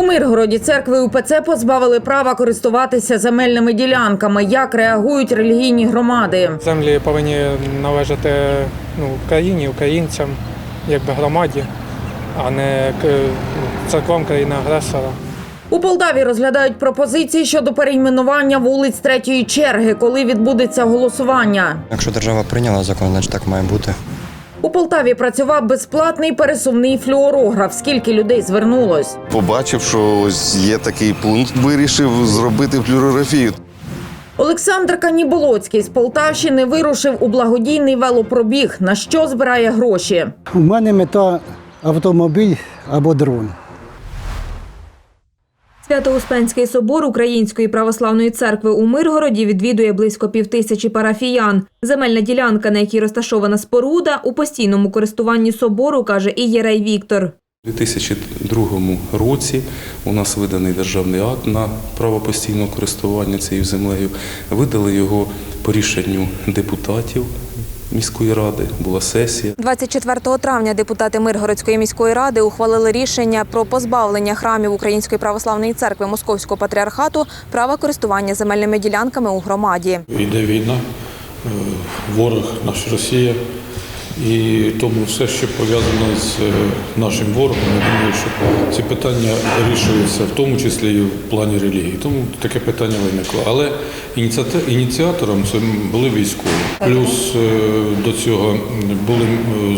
У Миргороді церкви УПЦ позбавили права користуватися земельними ділянками. Як реагують релігійні громади? Землі повинні належати ну, країні, українцям, якби громаді, а не к- церквам країни-агресора. У Полтаві розглядають пропозиції щодо перейменування вулиць третьої черги, коли відбудеться голосування. Якщо держава прийняла закон, значить так має бути. У Полтаві працював безплатний пересувний флюорограф. Скільки людей звернулось? Побачив, що ось є такий пункт, вирішив зробити флюорографію. Олександр Каніболоцький з Полтавщини вирушив у благодійний велопробіг. На що збирає гроші? У мене мета автомобіль або дрон. Свято-Успенський собор Української православної церкви у Миргороді відвідує близько півтисячі парафіян. Земельна ділянка, на якій розташована споруда, у постійному користуванні собору, каже і Єрей Віктор. У 2002 році у нас виданий державний акт на право постійного користування цією землею. Видали його по рішенню депутатів міської ради. Була сесія. 24 травня депутати Миргородської міської ради ухвалили рішення про позбавлення храмів Української православної церкви Московського патріархату права користування земельними ділянками у громаді. Йде війна, е, ворог наш Росія. І тому все, що пов'язано з е, нашим ворогом, я думаю, що ці питання вирішуються в тому числі і в плані релігії. Тому таке питання виникло. Але ініціатором це були військові. Плюс е, до цього були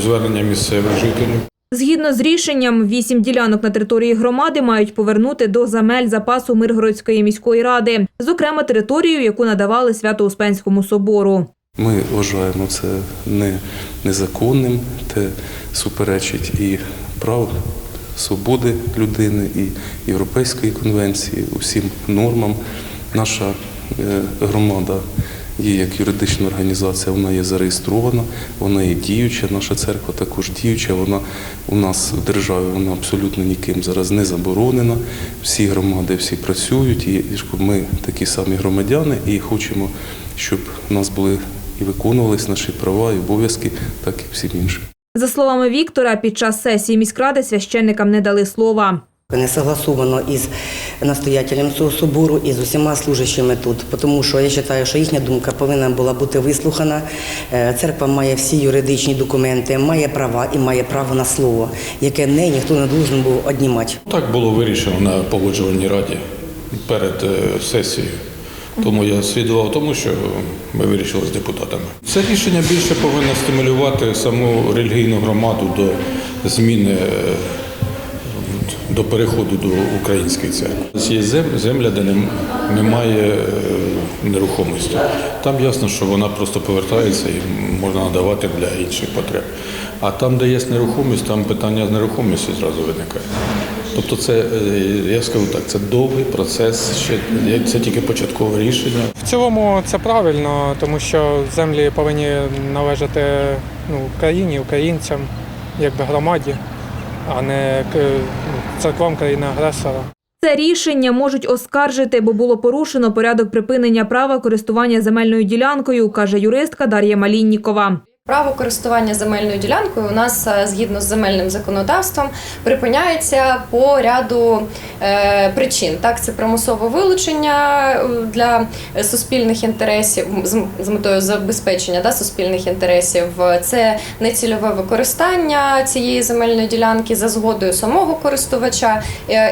звернення місцевих жителів. Згідно з рішенням, вісім ділянок на території громади мають повернути до земель запасу Миргородської міської ради, зокрема територію, яку надавали Свято-Успенському собору. Ми вважаємо це не незаконним, те суперечить і прав свободи людини, і Європейської конвенції, усім нормам. Наша е, громада є як юридична організація, вона є зареєстрована, вона є діюча. Наша церква також діюча. Вона у нас в державі вона абсолютно ніким зараз не заборонена. Всі громади всі працюють, і ми такі самі громадяни, і хочемо, щоб у нас були і виконувались наші права і обов'язки, так і всім іншим. За словами Віктора, під час сесії міськради священникам не дали слова. Не согласовано із настоятелем цього собору і з усіма служащими тут, тому що я вважаю, що їхня думка повинна була бути вислухана. Е, Церква має всі юридичні документи, має права і має право на слово, яке не ніхто не должен був однімати. Так було вирішено на погоджувальній раді перед е, сесією. Тому я слідував тому, що ми вирішили з депутатами. Це рішення більше повинно стимулювати саму релігійну громаду до зміни, е, до переходу до української церкви. Є земля, де немає е, нерухомості. Там ясно, що вона просто повертається і можна надавати для інших потреб. А там, де є нерухомість, там питання з нерухомістю зразу виникає. Тобто, це е, я скажу так, це довгий процес. Ще це тільки початкове рішення. В цілому це правильно, тому що землі повинні належати ну, країні, українцям, якби громаді, а не ну, церквам країни-агресора. Це рішення можуть оскаржити, бо було порушено порядок припинення права користування земельною ділянкою, каже юристка Дар'я Маліннікова. Право користування земельною ділянкою у нас е, згідно з земельним законодавством припиняється по ряду е, причин. Так, це примусове вилучення е, для суспільних інтересів з, метою забезпечення да, суспільних інтересів. Це нецільове використання цієї земельної ділянки за згодою самого користувача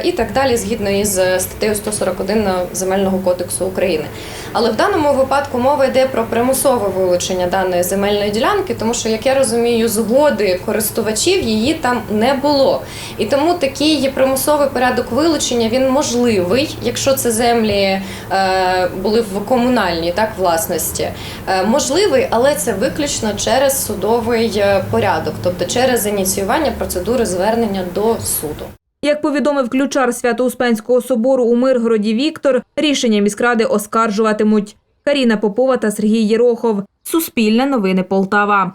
і так далі, згідно із статтею 141 Земельного кодексу України. Але в даному випадку мова йде про примусове вилучення даної земельної ділянки, тому що, як я розумію, згоди користувачів її там не було. І тому такий примусовий порядок вилучення він можливий, якщо це землі е, були в комунальній так, власності. Е, можливий, але це виключно через судовий е, порядок, тобто через ініціювання процедури звернення до суду. Як повідомив ключар Свято-Успенського собору у Миргороді Віктор, рішення міськради оскаржуватимуть. Каріна Попова та Сергій Єрохов. Суспільне новини Полтава.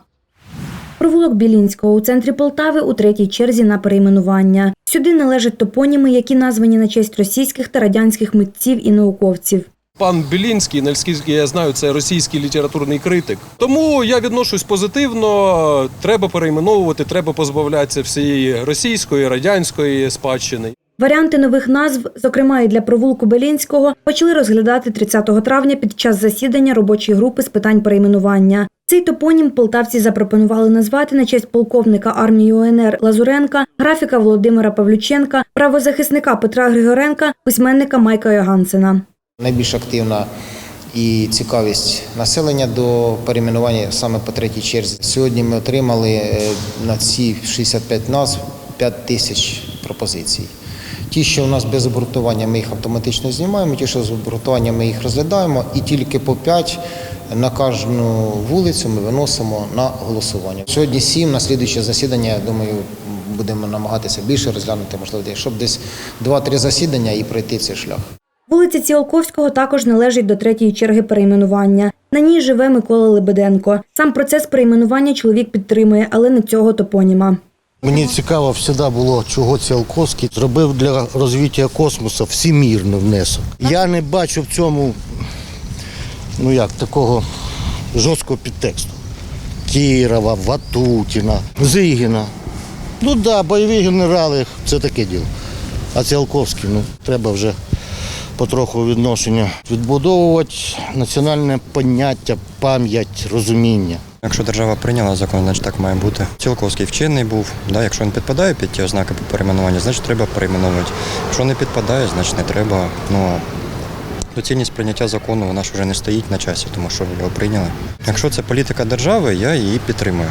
Провулок Білінського у центрі Полтави у третій черзі на перейменування. Сюди належать топоніми, які названі на честь російських та радянських митців і науковців. Пан Білінський, наскільки я знаю, це російський літературний критик. Тому я відношусь позитивно. Треба перейменовувати, треба позбавлятися всієї російської, радянської спадщини. Варіанти нових назв, зокрема і для провулку Белінського, почали розглядати 30 травня під час засідання робочої групи з питань перейменування. Цей топонім полтавці запропонували назвати на честь полковника армії УНР Лазуренка, графіка Володимира Павлюченка, правозахисника Петра Григоренка, письменника Майка Йогансена. Найбільш активна і цікавість населення до перейменування саме по третій черзі. Сьогодні ми отримали е, на ці 65 назв 5 тисяч пропозицій. Ті, що у нас без обґрунтування, ми їх автоматично знімаємо, ті, що з обґрунтуванням, ми їх розглядаємо, і тільки по 5 на кожну вулицю ми виносимо на голосування. Сьогодні 7, на слідуюче засідання, я думаю, будемо намагатися більше розглянути, можливо, щоб десь 2-3 засідання і пройти цей шлях. Вулиця Ціолковського також належить до третьої черги перейменування. На ній живе Микола Лебеденко. Сам процес перейменування чоловік підтримує, але не цього топоніма. Мені цікаво завжди було, чого Ціолковський зробив для розвиття космосу всемірний внесок. Я не бачу в цьому ну як, такого жорсткого підтексту. Кірова, Ватутіна, Зигіна. Ну так, да, бойові генерали це таке діло. А Ціолковський, ну, треба вже потроху відношення відбудовувати національне поняття, пам'ять, розуміння. Якщо держава прийняла закон, значить так має бути. Цілковський вчений був. Да? Якщо він підпадає під ті ознаки по перейменуванню, значить треба перейменовувати. Якщо не підпадає, значить не треба. Ну, доцільність прийняття закону вона ж вже не стоїть на часі, тому що його прийняли. Якщо це політика держави, я її підтримую.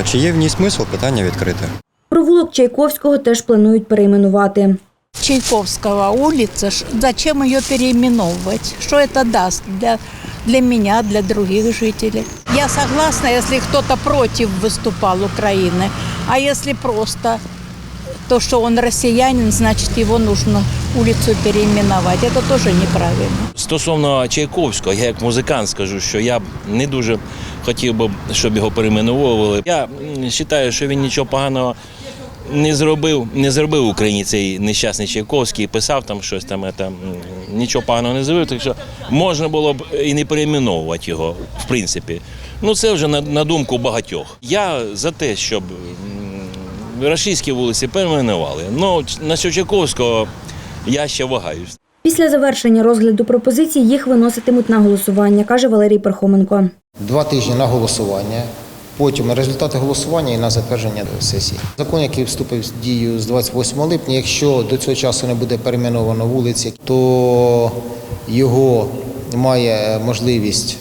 Е, Чи є в ній смисл, питання відкрите. Провулок Чайковського теж планують перейменувати. Чайковского улица, зачем ее переименовывать? Что это даст для, для меня, для других жителей? Я согласна, если кто-то против выступал Украины, а если просто то, что он россиянин, значит его нужно улицу переименовать. Это тоже неправильно. Стосовно Чайковського, я як музикант скажу, що я б не дуже хотів би, щоб його перейменовували. Я м, вважаю, що він нічого поганого не зробив, не зробив Україні цей нещасний Чайковський, писав там щось там, це, м, нічого поганого не зробив, так що можна було б і не перейменовувати його, в принципі. Ну це вже на, на думку багатьох. Я за те, щоб російські вулиці перейменували. Ну, на Чайковського я ще вагаюсь. Після завершення розгляду пропозицій їх виноситимуть на голосування, каже Валерій Пархоменко. Два тижні на голосування, потім результати голосування і на затвердження сесії. Закон, який вступив в дію з 28 липня, якщо до цього часу не буде перейменовано вулиці, то його має можливість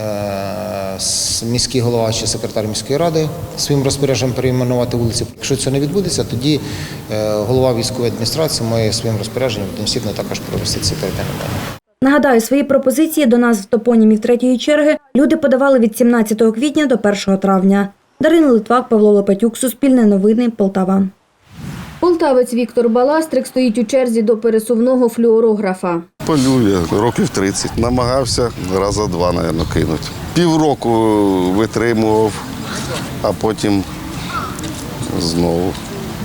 е, міський голова чи секретар міської ради своїм розпорядженням перейменувати вулиці. Якщо це не відбудеться, тоді е, голова військової адміністрації має своїм розпорядженням одноосібно також провести ці перейменування. Нагадаю, свої пропозиції до назв топонімів третьої черги люди подавали від 17 квітня до 1 травня. Дарина Литвак, Павло Лопатюк, Суспільне новини, Полтава. Полтавець Віктор Баластрик стоїть у черзі до пересувного флюорографа. Полює років 30. Намагався раза два, мабуть, кинути. Півроку витримував, а потім знову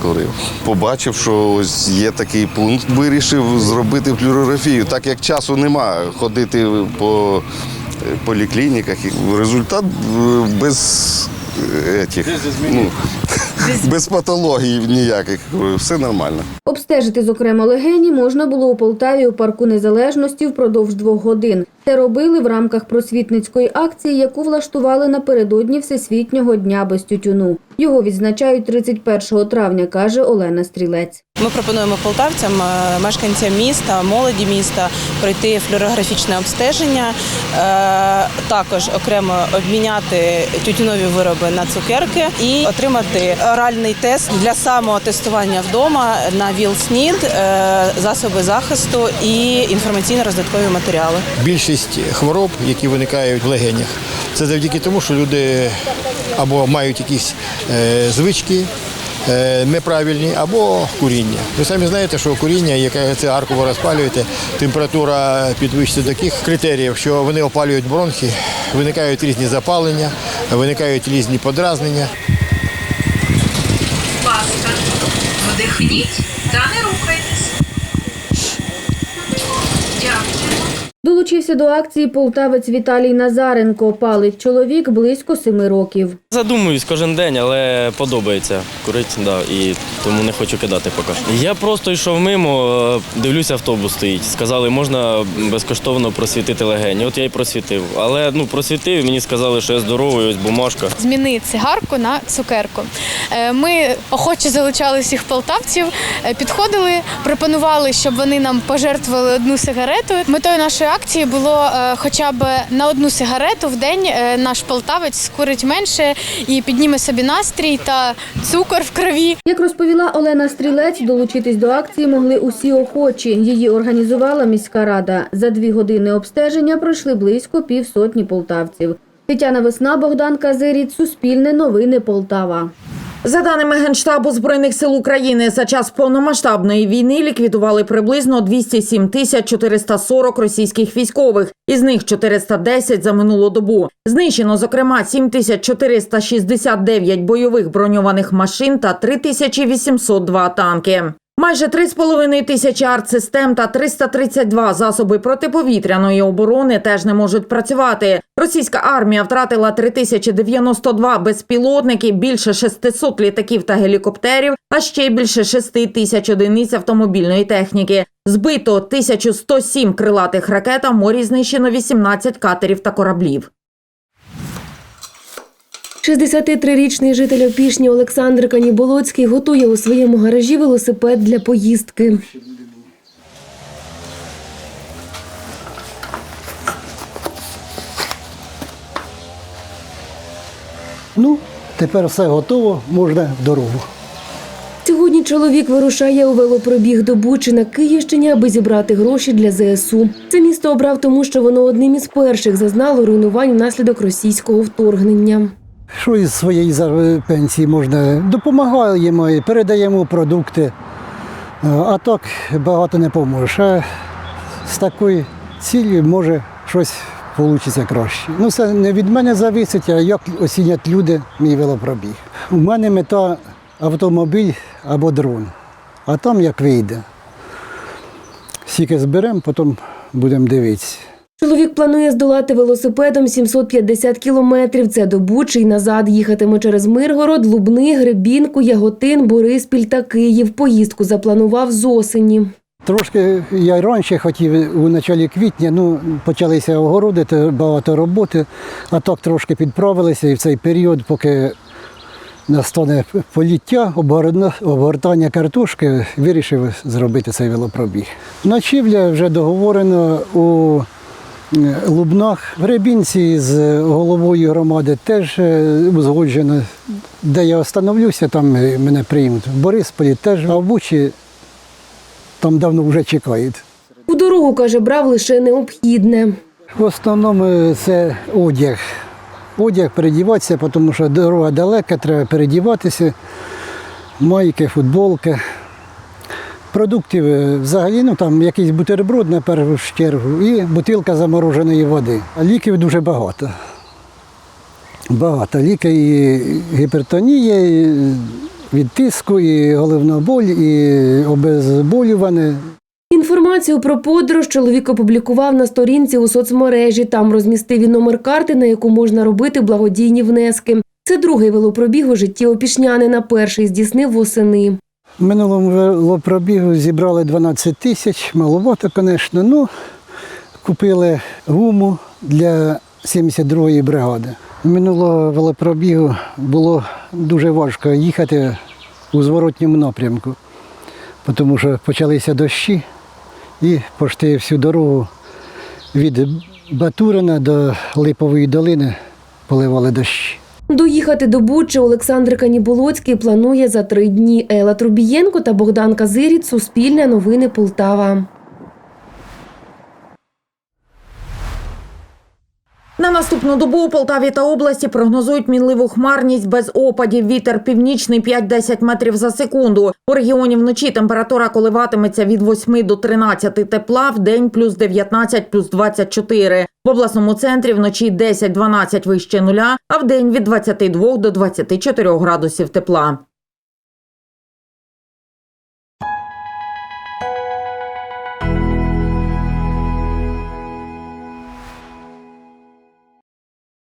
курив. Побачив, що ось є такий пункт, вирішив зробити флюорографію. Так як часу нема ходити по е, поліклініках. І Результат е, без е, ну, без патологій ніяких. Все нормально. Обстежити, зокрема, легені можна було у Полтаві у парку Незалежності впродовж двох годин. Це робили в рамках просвітницької акції, яку влаштували напередодні Всесвітнього дня без тютюну. Його відзначають 31 травня, каже Олена Стрілець. Ми пропонуємо полтавцям, е, мешканцям міста, молоді міста пройти флюорографічне обстеження, е, також окремо обміняти тютюнові вироби на цукерки і отримати оральний тест для самотестування вдома на ВІЛ-СНІД, е, засоби захисту і інформаційно-роздаткові матеріали. Більшість хвороб, які виникають в легенях, це завдяки тому, що люди або мають якісь е, звички е, неправильні, або куріння. Ви самі знаєте, що куріння, яке це арково розпалюєте, температура підвищується до таких критеріїв, що вони опалюють бронхи, виникають різні запалення, виникають різні подразнення. ласка, вдихніть та не рухайтесь. Долучився до акції полтавець Віталій Назаренко. Палить чоловік близько семи років. Задумуюсь кожен день, але подобається курити, да, і тому не хочу кидати поки. що. Я просто йшов мимо, е, дивлюся, автобус стоїть. Сказали, можна безкоштовно просвітити легені. От я й просвітив. Але ну просвітив, мені сказали, що я здоровий, ось бумажка. Зміни цигарку на цукерку. Е, Ми охоче залучали всіх полтавців, е, підходили, пропонували, щоб вони нам пожертвували одну сигарету. Метою нашої акції було е, хоча б на одну сигарету в день е, наш полтавець скурить менше і підніме собі настрій та цукор в крові. Як розповіла Олена Стрілець, долучитись до акції могли усі охочі. Її організувала міська рада. За дві години обстеження пройшли близько півсотні полтавців. Тетяна Весна, Богдан Казиріт, Суспільне новини Полтава. За даними Генштабу Збройних сил України, за час повномасштабної війни ліквідували приблизно 207 тисяч 440 російських військових, із них 410 за минулу добу. Знищено, зокрема, 7 тисяч 469 бойових броньованих машин та 3 тисячі 802 танки. Майже 3,5 тисячі артсистем та 332 засоби протиповітряної оборони теж не можуть працювати. Російська армія втратила 3092 безпілотники, більше 600 літаків та гелікоптерів, а ще більше 6 тисяч одиниць автомобільної техніки. Збито 1107 крилатих ракет, а морі знищено 18 катерів та кораблів. 63-річний житель Опішні Олександр Каніболоцький готує у своєму гаражі велосипед для поїздки. Ну, тепер все готово, можна в дорогу. Сьогодні чоловік вирушає у велопробіг до Бучі на Київщині, аби зібрати гроші для ЗСУ. Це місто обрав тому, що воно одним із перших зазнало руйнувань внаслідок російського вторгнення. Що із своєї пенсії можна? Допомагаємо і передаємо продукти. А- А так багато не поможеш. А з такою ціллю може щось вийде краще. Ну, це не від мене залежить, а як оцінять люди мій велопробіг. У мене мета автомобіль або дрон, а там як вийде. Скільки зберемо, потім будемо дивитися. Чоловік планує здолати велосипедом 750 кілометрів. Це до Бучі й назад. Їхатиме через Миргород, Лубни, Гребінку, Яготин, Бориспіль та Київ. Поїздку запланував з осені. Трошки я раніше хотів у началі квітня, ну почалися огородити, багато роботи, а так трошки підправилися і в цей період, поки настане поліття, обгортання картошки, вирішив зробити цей велопробіг. Ночівля вже договорено у Лубнах, в Рябінці з головою громади теж е, узгоджено. Де я остановлюся, там е, мене приймуть. В Борисполі теж, а в Бучі там давно вже чекають. У дорогу, каже, брав лише необхідне. В основному е, це одяг. Одяг передіватися, тому що дорога далека, треба передіватися. Майки, футболки. Продуктів е, взагалі, ну там якийсь бутерброд на першу чергу і бутилка замороженої води. Ліків дуже багато. Багато. Ліки і гіпертонія, і від тиску, і головна боль, і обезболюване. Інформацію про подорож чоловік опублікував на сторінці у соцмережі. Там розмістив і номер карти, на яку можна робити благодійні внески. Це другий велопробіг у житті опішнянина. Перший здійснив восени. Минулому велопробігу зібрали 12 тисяч, маловато, звісно. Ну, купили гуму для 72-ї бригади. Минулого велопробігу було дуже важко їхати у зворотньому напрямку, тому що почалися дощі і пошти всю дорогу від Батурина до Липової долини поливали дощі. Доїхати до Бучі Олександр Каніболоцький планує за три дні. Ела Трубієнко та Богдан Казиріт. Суспільне новини Полтава. На наступну добу у Полтаві та області прогнозують мінливу хмарність без опадів. Вітер північний 5-10 метрів за секунду. У регіоні вночі температура коливатиметься від 8 до 13 тепла, в день плюс 19, плюс 24. В обласному центрі вночі 10-12 вище нуля, а в день від 22 до 24 градусів тепла.